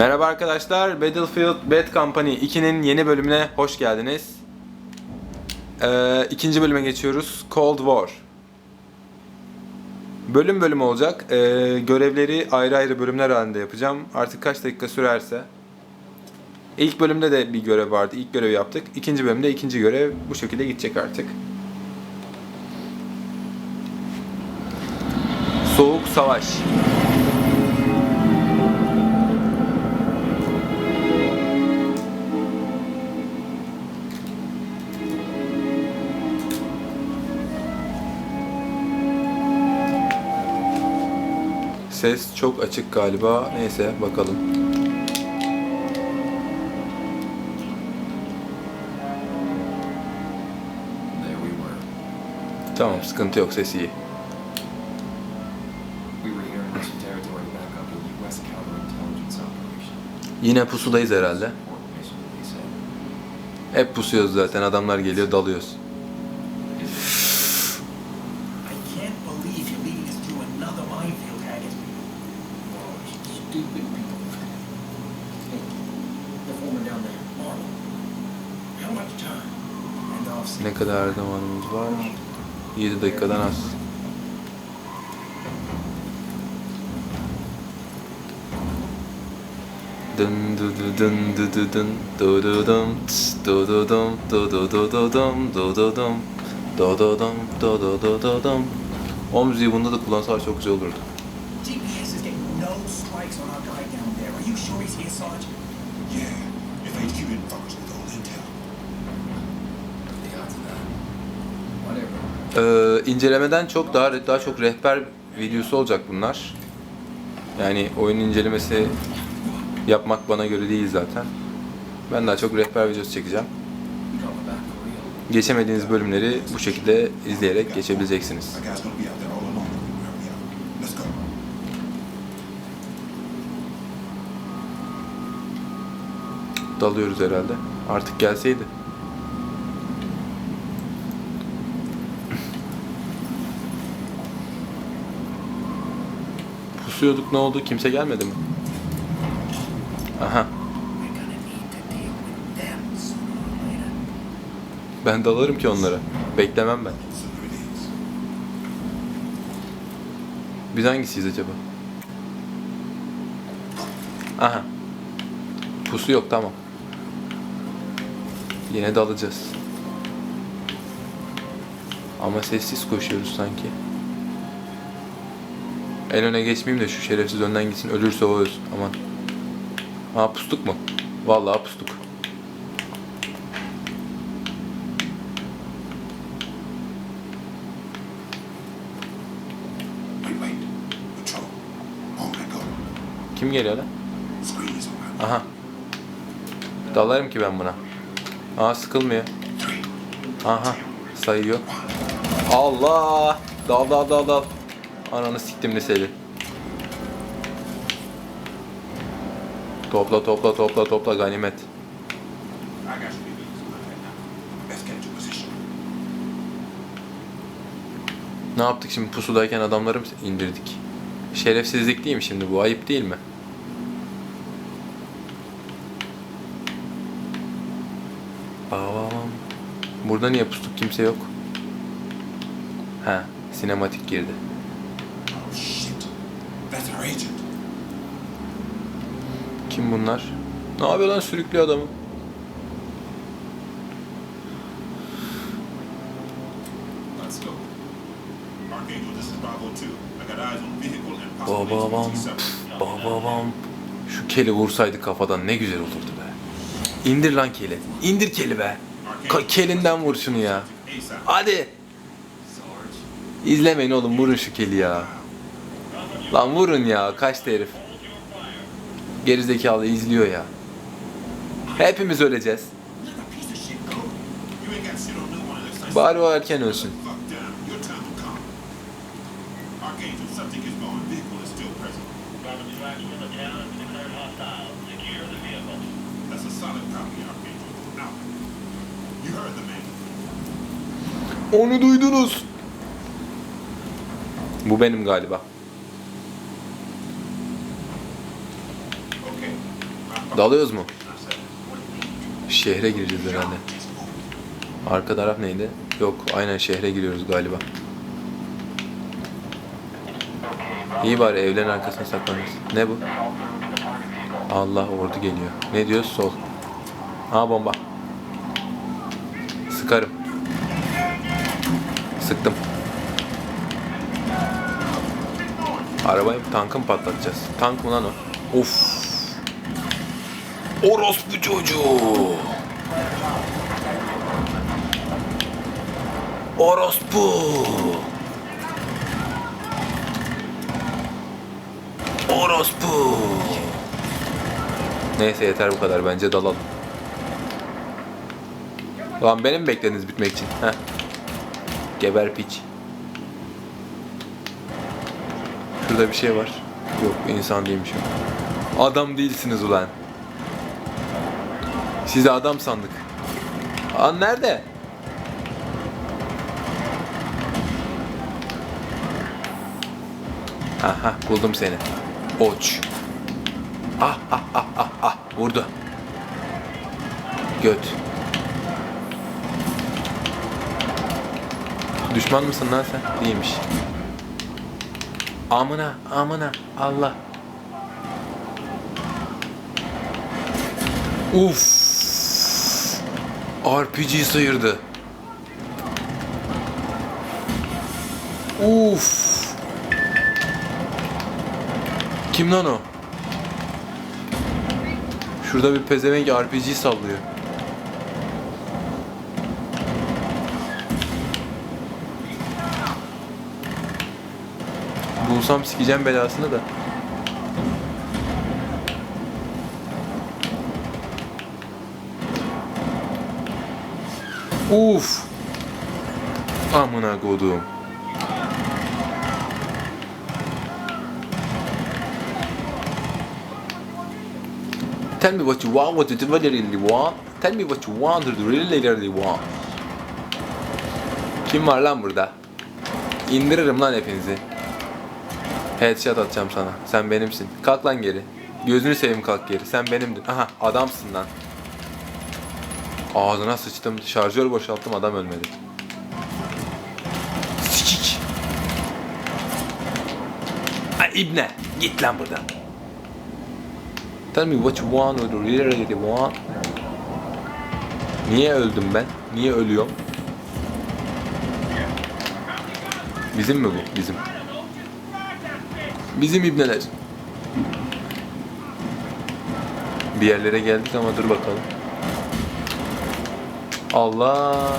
Merhaba arkadaşlar, Battlefield Bad Company 2'nin yeni bölümüne hoş geldiniz. Ee, ikinci bölüme geçiyoruz, Cold War. Bölüm bölüm olacak, Ee, görevleri ayrı ayrı bölümler halinde yapacağım. Artık kaç dakika sürerse. İlk bölümde de bir görev vardı, ilk görevi yaptık. İkinci bölümde ikinci görev bu şekilde gidecek artık. Soğuk Savaş. Ses çok açık galiba. Neyse bakalım. Tamam sıkıntı yok ses iyi. Yine pusudayız herhalde. Hep pusuyoruz zaten adamlar geliyor dalıyoruz. 7 dakikadan az. Dın dı dı dın dı dı dın dı dı dım tıs dı dı dım dı dı dı dı dım dı dı dım dı dı dım dı dı dı dı dım O bunda da kullansalar çok güzel olurdu. Ee, incelemeden çok daha daha çok rehber videosu olacak bunlar. Yani oyun incelemesi yapmak bana göre değil zaten. Ben daha çok rehber videosu çekeceğim. Geçemediğiniz bölümleri bu şekilde izleyerek geçebileceksiniz. Dalıyoruz herhalde. Artık gelseydi. Pusuyorduk ne oldu? Kimse gelmedi mi? Aha. Ben dalarım ki onlara. Beklemem ben. Biz hangisiyiz acaba? Aha. Pusu yok tamam. Yine dalacağız. Ama sessiz koşuyoruz sanki. En öne geçmeyeyim de şu şerefsiz önden gitsin ölürse o ölsün aman. Aa pustuk mu? Vallahi pustuk. Kim geliyor lan? Aha. Dalarım ki ben buna. Aa sıkılmıyor. Aha sayıyor. Allah! Dal dal dal dal. Ananı siktim liseli. Topla topla topla topla ganimet. Ne yaptık şimdi pusudayken adamları indirdik? Şerefsizlik değil mi şimdi bu? Ayıp değil mi? Babam. Burada niye pustuk kimse yok? Ha, sinematik girdi. Kim bunlar? Ne yapıyor lan sürüklü adamı? Let's go. Archangel, this is Bravo 2. I got eyes on vehicle and possible Babam, HVT-7. babam. Şu keli vursaydı kafadan ne güzel olurdu be. İndir lan keli. İndir keli be. Ka- kelinden vur şunu ya. Hadi. İzlemeyin oğlum vurun şu keli ya. Lan vurun ya kaçtı herif. Gerizekalı izliyor ya. Hepimiz öleceğiz. Bari o erken ölsün. Fuck down. Your time will Dalıyoruz mu? Şehre gireceğiz herhalde. Arka taraf neydi? Yok, aynen şehre giriyoruz galiba. İyi bari evlerin arkasına saklanırız. Ne bu? Allah ordu geliyor. Ne diyor? Sol. Ha bomba. Sıkarım. Sıktım. Arabayı tankı mı patlatacağız? Tank mı lan o? Of. Orospu çocuğu. Orospu. Orospu. Neyse yeter bu kadar bence dalalım. Lan benim beklediniz bitmek için. Heh. Geber piç. Şurada bir şey var. Yok insan değilmiş o. Adam değilsiniz ulan. Sizi adam sandık. Aa nerede? Aha buldum seni. Oç. Ah ah ah ah ah vurdu. Göt. Düşman mısın lan sen? Değilmiş. Amına amına Allah. Uf. RPG sıyırdı. Uf. Kim lan o? Şurada bir pezevenk RPG sallıyor. Bulsam sikeceğim belasını da. Uf. Amına kodum. Tell me what you want, what you really, want. Tell me what you want, what you really, really want. Kim var lan burada? İndiririm lan hepinizi. Headshot atacağım sana. Sen benimsin. Kalk lan geri. Gözünü seveyim kalk geri. Sen benimdin. Aha adamsın lan. Ağzına sıçtım. Şarjör boşalttım adam ölmedi. Sikik. Ay ibne. Git lan buradan. Tell me what you want, what you really, want. Niye öldüm ben? Niye ölüyorum? Bizim mi bu? Bizim. Bizim ibneler. Bir yerlere geldik ama dur bakalım. Allah.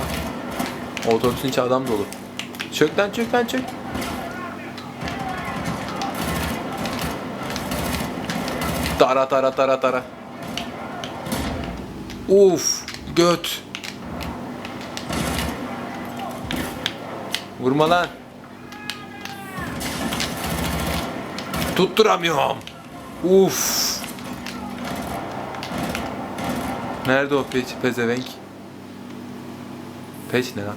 Otobüsün içi adam dolu. Çök lan çök lan çök. Tara tara tara tara. Uf, göt. Vurma lan. Tutturamıyorum. Uf. Nerede o pezevenk? Peç ne lan?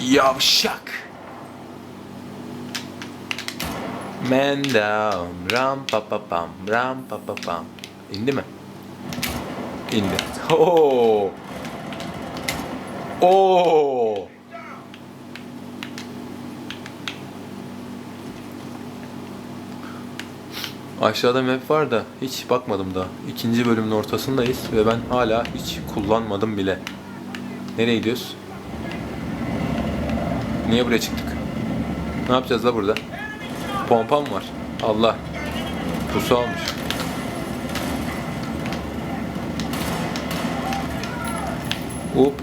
Yavşak. Man down, ram pa pa pam, ram pa pa pam. İndi mi? İndi. Oo. Oo. Aşağıda map var da hiç bakmadım daha. İkinci bölümün ortasındayız ve ben hala hiç kullanmadım bile. Nereye gidiyoruz? Niye buraya çıktık? Ne yapacağız da burada? Pompa mı var? Allah. Pusu almış. Hop.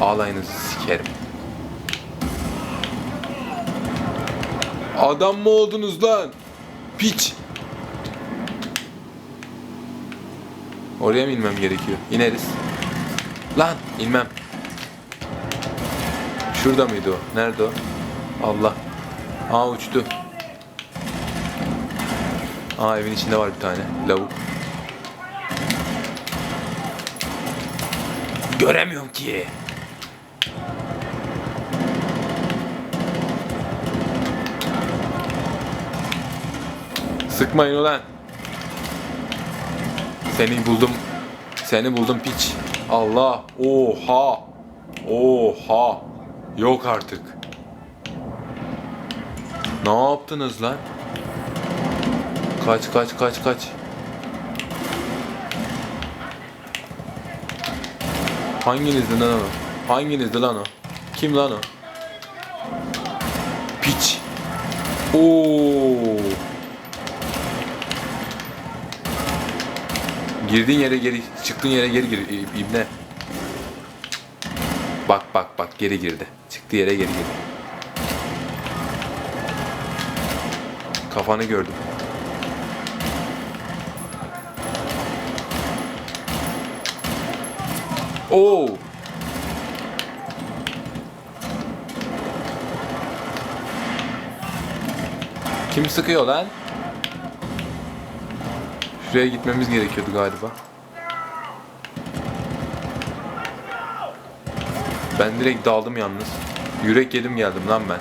Ağlayınızı sikerim. Adam mı oldunuz lan? Piç. Oraya mı inmem gerekiyor? İneriz. Lan inmem. Şurada mıydı o? Nerede o? Allah. Aa uçtu. Aa evin içinde var bir tane. Lavuk. Göremiyorum ki. Sıkmayın ulan. Seni buldum. Seni buldum piç. Allah. Oha. Oha. Yok artık. Ne yaptınız lan? Kaç kaç kaç kaç. Hanginizdi lan o? Hanginizdi lan o? Kim lan o? Piç. Oo. Girdiğin yere geri, çıktığın yere geri gir İbne. Bak bak bak geri girdi. Çıktığı yere geri girdi. Kafanı gördüm. Oo. Kim sıkıyor lan? Şuraya gitmemiz gerekiyordu galiba. Ben direkt daldım yalnız. Yürek yedim geldim lan ben.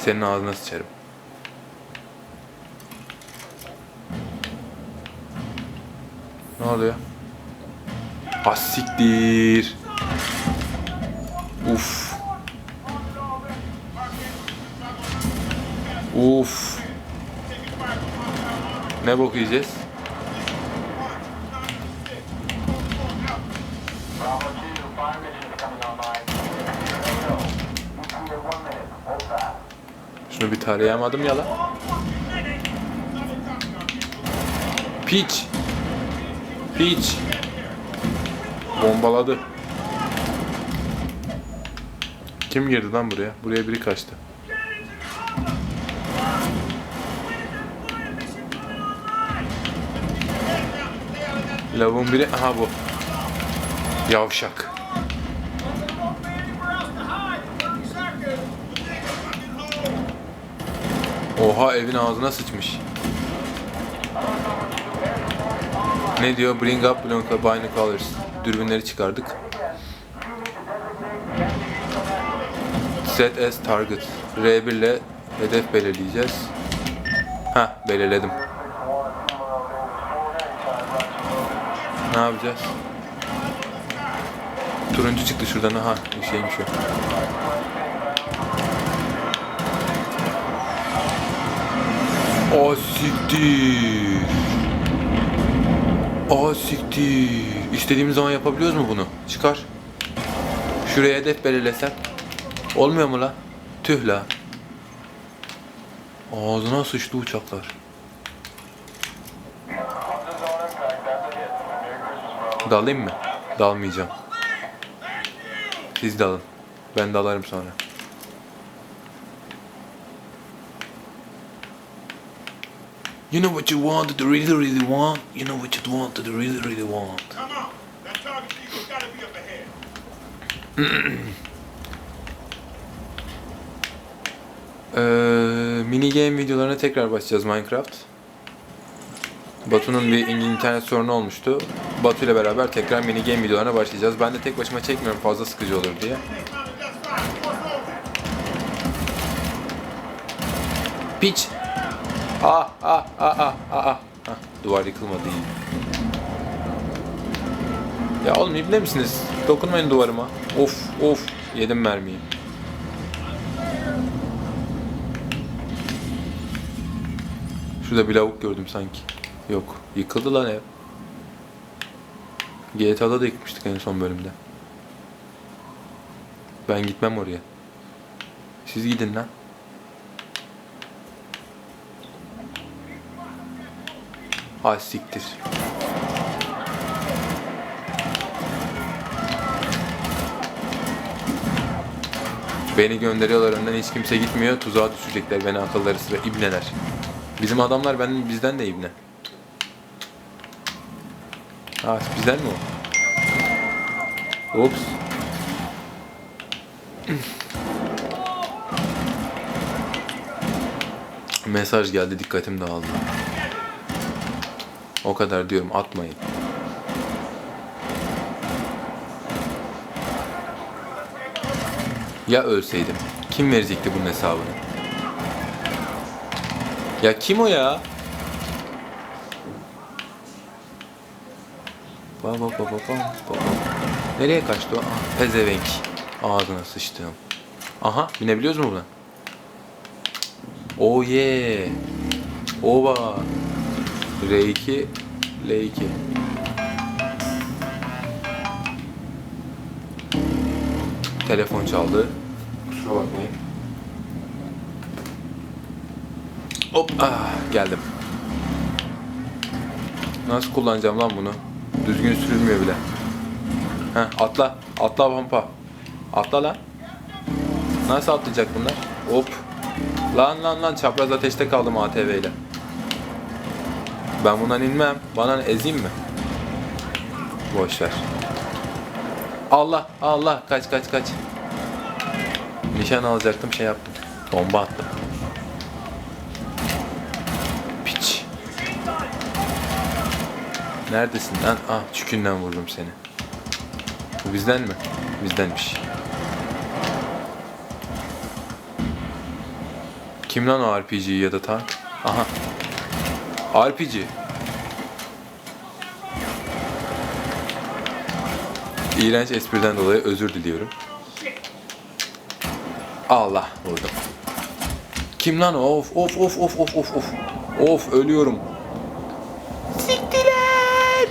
Senin ağzına sıçarım. Ne oluyor? Ha siktir. Uf. Uf. Ne bok yiyeceğiz? Bravo 2, fire missions coming online. You one minute, hold fast. Şunu bir tarayamadım ya lan. Piç. Piç. Bombaladı. Kim girdi lan buraya? Buraya biri kaçtı. Lavuğun biri, aha bu. Yavşak. Oha evin ağzına sıçmış. Ne diyor? Bring up Blanca binoculars. Dürbünleri çıkardık. Set as target. R1 ile hedef belirleyeceğiz. Ha belirledim. Ne yapacağız? Turuncu çıktı şuradan. Aha şeymiş o. O siktir. O siktir. İstediğimiz zaman yapabiliyoruz mu bunu? Çıkar. Şuraya hedef belirlesem. Olmuyor mu la? Tüh la. Ağzına sıçtı uçaklar. Dalayım mı? Dalmayacağım. Siz dalın. Ben dalarım sonra. You know what you wanted, really, really want. You know what you wanted, really, really want. Come on. That target eagle's gotta be up ahead. Ee, mini game videolarına tekrar başlayacağız Minecraft. Batu'nun bir internet sorunu olmuştu. Batu ile beraber tekrar mini game videolarına başlayacağız. Ben de tek başıma çekmiyorum fazla sıkıcı olur diye. Piç. Ah ah ah ah ah ah. Duvar yıkılmadı iyi. Ya oğlum ibne misiniz? Dokunmayın duvarıma. Of of yedim mermiyi. Şurada bir lavuk gördüm sanki. Yok. Yıkıldı lan ev. GTA'da da yıkmıştık en son bölümde. Ben gitmem oraya. Siz gidin lan. Ha siktir. Beni gönderiyorlar önden hiç kimse gitmiyor. Tuzağa düşecekler beni akılları sıra ibneler. Bizim adamlar ben bizden de ibne. Ha bizden mi o? Ops. Mesaj geldi dikkatim dağıldı. O kadar diyorum atmayın. Ya ölseydim? Kim verecekti bunun hesabını? Ya kim o ya? Ba ba ba ba ba ba. Nereye kaçtı o? Ah, pezevenk. Ağzına sıçtım. Aha binebiliyoruz mu buna? Oh yeah. Ova. R2 L2. Telefon çaldı. Kusura bakmayın. Hop ah geldim. Nasıl kullanacağım lan bunu? Düzgün sürülmüyor bile. Heh atla. Atla pampa. Atla lan. Nasıl atlayacak bunlar? Hop. Lan lan lan çapraz ateşte kaldım ATV ile. Ben bundan inmem. Bana ezeyim mi? Boş. Allah Allah kaç kaç kaç. Nişan alacaktım şey yaptım. Bomba attım. Neredesin lan? Ah çükünden vurdum seni. Bu bizden mi? Bizdenmiş. Kim lan o RPG ya da tank? Aha. RPG. İğrenç espriden dolayı özür diliyorum. Allah vurdum. Kim lan o? Of of of of of of of. Of ölüyorum. Siktiler.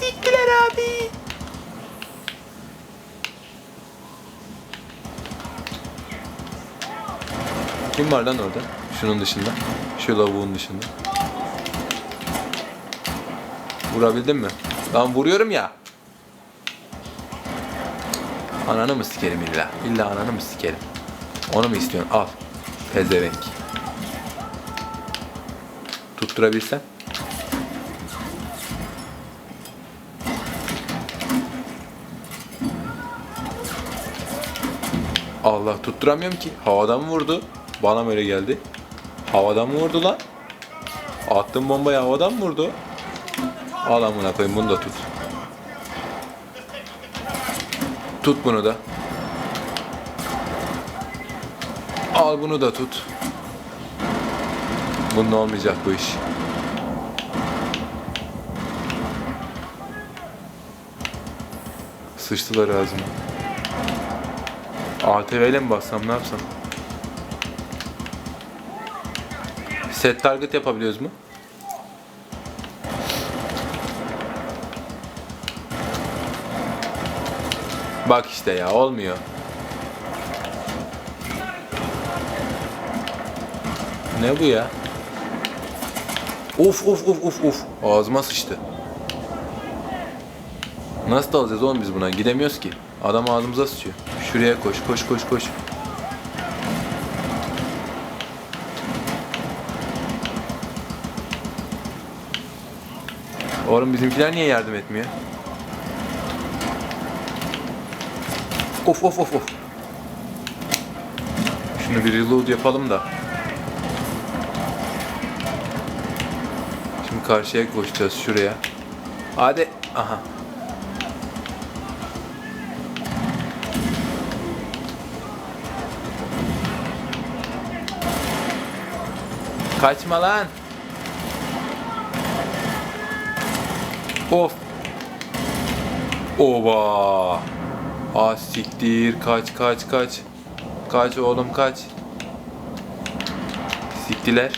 Siktiler abi. Kim var lan orada? Şunun dışında. Şu lavuğun dışında. Vurabildin mi? Lan vuruyorum ya. Ananı mı sikerim illa? İlla ananı mı sikerim? Onu mu istiyorsun? Al. Pezevenk. Tutturabilsem. Allah tutturamıyorum ki. Havadan vurdu? Bana mı öyle geldi? Havadan mı vurdu lan? Attım bombayı havadan mı vurdu? Al amına koyayım bunu da tut. Tut bunu da. Al bunu da tut. Bunun olmayacak bu iş. Sıçtılar ağzıma. ATV ile mi bassam ne yapsam? Set target yapabiliyoruz mu? Bak işte ya olmuyor. Ne bu ya? Of of of of of. Ağzıma sıçtı. Nasıl dalacağız oğlum biz buna? Gidemiyoruz ki. Adam ağzımıza sıçıyor. Şuraya koş koş koş koş. Oğlum bizimkiler niye yardım etmiyor? Of of of of. Şunu bir reload yapalım da. Şimdi karşıya koşacağız şuraya. Hadi. Aha. Kaçma lan. Of. Oba. Ah siktir. Kaç kaç kaç. Kaç oğlum kaç. Siktiler.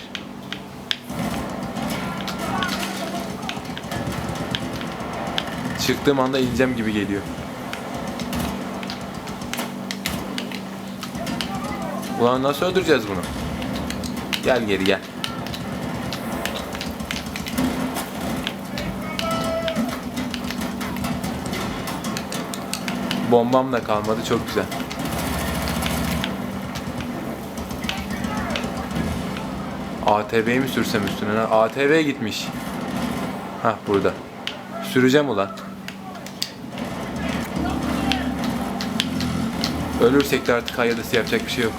Çıktığım anda ineceğim gibi geliyor. Ulan nasıl öldüreceğiz bunu? Gel geri gel. Bombam da kalmadı çok güzel. ATV'yi mi sürsem üstüne? ATV gitmiş. Hah burada. Süreceğim ulan. Ölürsek de artık hayırlısı yapacak bir şey yok.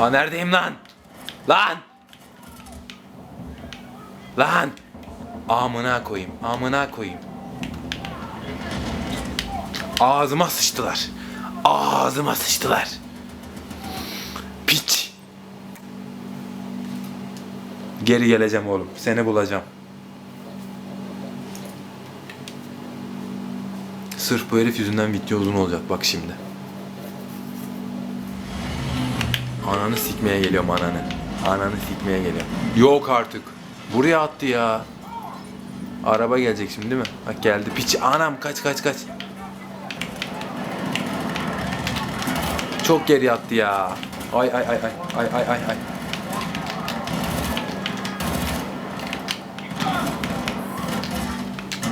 Aa neredeyim lan? Lan! Lan! Amına koyayım, amına koyayım. Ağzıma sıçtılar. Ağzıma sıçtılar. Piç. Geri geleceğim oğlum. Seni bulacağım. Sırf bu herif yüzünden video uzun olacak bak şimdi. Ananı sikmeye geliyorum ananı. Ananı sikmeye geliyorum. Yok artık. Buraya attı ya. Araba gelecek şimdi değil mi? Bak geldi. Piç anam kaç kaç kaç. Çok geri attı ya. Ay ay ay ay ay ay ay ay.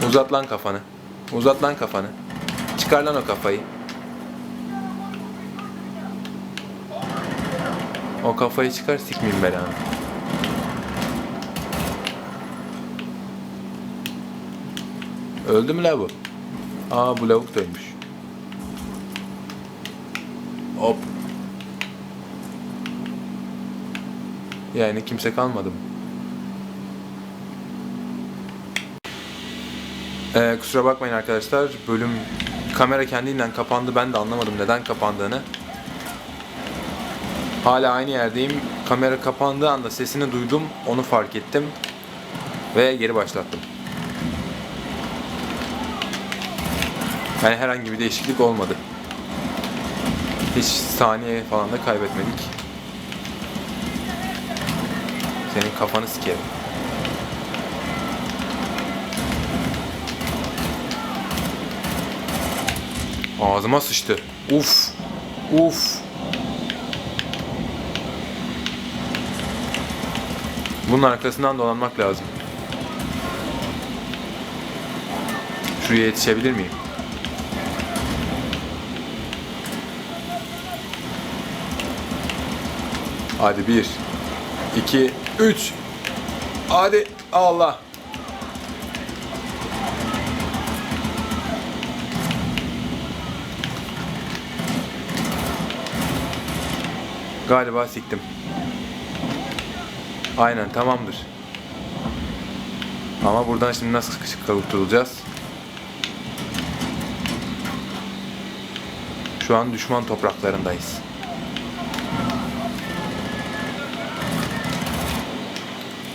Uzat lan kafanı. Uzat lan kafanı. Çıkar lan o kafayı. O kafayı çıkar sikmeyeyim belanı. Öldü mü la bu? Aa bu lavuk da ölmüş. Hop. Yani kimse kalmadı mı? Ee, kusura bakmayın arkadaşlar. Bölüm kamera kendinden kapandı. Ben de anlamadım neden kapandığını. Hala aynı yerdeyim. Kamera kapandığı anda sesini duydum. Onu fark ettim. Ve geri başlattım. Yani herhangi bir değişiklik olmadı. Hiç saniye falan da kaybetmedik. Senin kafanı sikerim. Ağzıma sıçtı. Uf. Uf. Bunun arkasından dolanmak lazım. Şuraya yetişebilir miyim? Hadi bir, iki, üç. Hadi Allah. Galiba siktim. Aynen tamamdır. Ama buradan şimdi nasıl kurtulacağız? Şu an düşman topraklarındayız.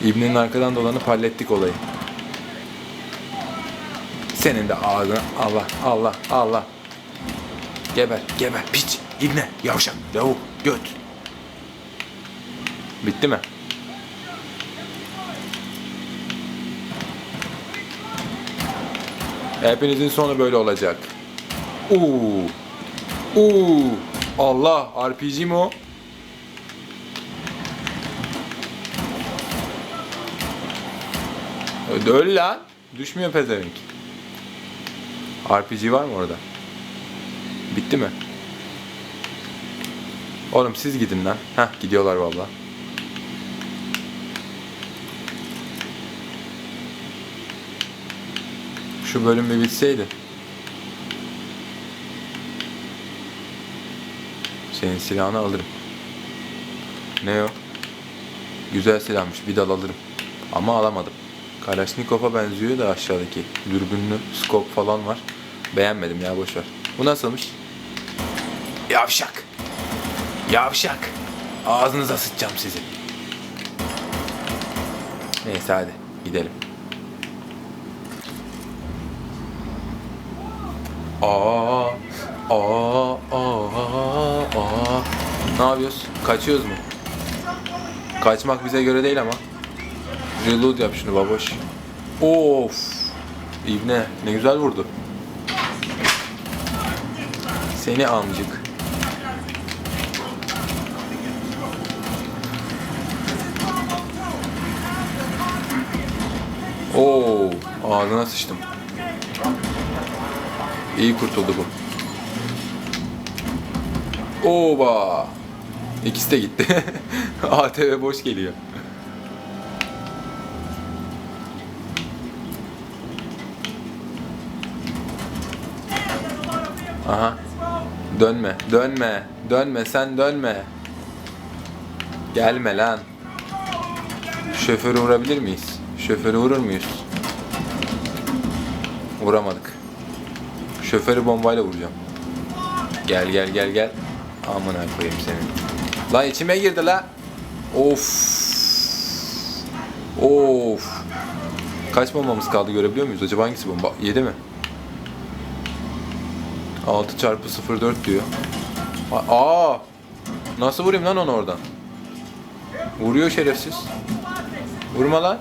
İbni'nin arkadan dolanıp hallettik olayı. Senin de ağzına Allah Allah Allah. Geber geber piç İbne yavşak lavuk göt. Bitti mi? Hepinizin sonu böyle olacak. Uuu. Uuu. Allah RPG mi o? Öl lan. Düşmüyor pezevenk. RPG var mı orada? Bitti mi? Oğlum siz gidin lan. Heh gidiyorlar valla. Şu bölüm bir bitseydi. Senin silahını alırım. Ne o? Güzel silahmış. Bir dal alırım. Ama alamadım. Kalaşnikov'a benziyor da aşağıdaki. Dürbünlü scope falan var. Beğenmedim ya boşver. Bu nasılmış? Yavşak. Yavşak. Ağzınıza sıçacağım sizi. Neyse hadi gidelim. Aa, aa, aa, aa. Ne yapıyoruz? Kaçıyoruz mu? Kaçmak bize göre değil ama. Reload yap şunu baboş. Of. İbne ne güzel vurdu. Seni amcık. Oo, ağzına sıçtım. İyi kurtuldu bu. Oba. İkisi de gitti. ATV boş geliyor. Aha. Dönme, dönme, dönme, sen dönme. Gelme lan. Şoförü vurabilir miyiz? Şoförü vurur muyuz? Vuramadık. Şoförü bombayla vuracağım. Gel gel gel gel. Amına koyayım senin. Lan içime girdi la. Of. Of. Kaç bombamız kaldı görebiliyor muyuz? Acaba hangisi bomba? 7 mi? 6 çarpı 0,4 diyor. Aa! Nasıl vurayım lan onu oradan? Vuruyor şerefsiz. Vurma lan.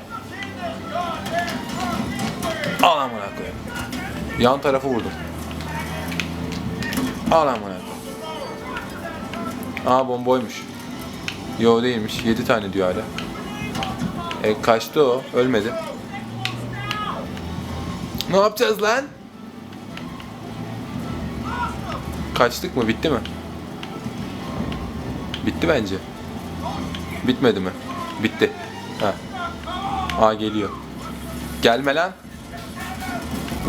Al amına koyayım. Yan tarafı vurdum. Al amına koyayım. Aa bomboymuş. Yo değilmiş. 7 tane diyor hala. E kaçtı o. Ölmedi. Ne yapacağız lan? Kaçtık mı? Bitti mi? Bitti bence. Bitmedi mi? Bitti. Ha. Aa geliyor. Gelme lan.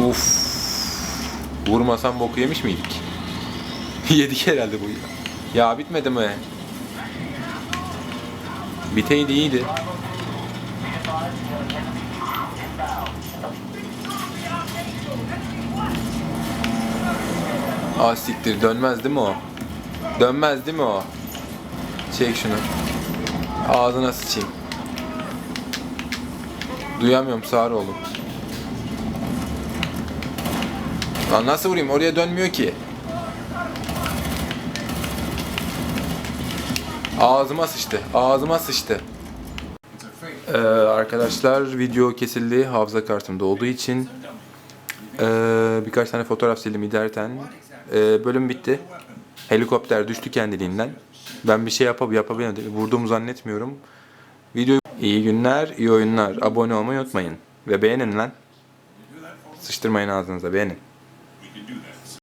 Uf. Vurmasam boku yemiş miydik? Yedik herhalde bu. Ya bitmedi mi? Biteydi iyiydi. Aa siktir dönmez değil mi o? Dönmez değil mi o? Çek şunu. Ağzına sıçayım. Duyamıyorum sağır oğlum. Lan nasıl vurayım? Oraya dönmüyor ki. Ağzıma sıçtı. Ağzıma sıçtı. Ee, arkadaşlar video kesildi hafıza kartımda olduğu için ee, birkaç tane fotoğraf sildim iderten Ee, bölüm bitti. Helikopter düştü kendiliğinden. Ben bir şey yapab yapabilmedim. Vurduğumu zannetmiyorum. Video iyi günler, iyi oyunlar. Abone olmayı unutmayın ve beğenin lan. Sıçtırmayın ağzınıza beğenin.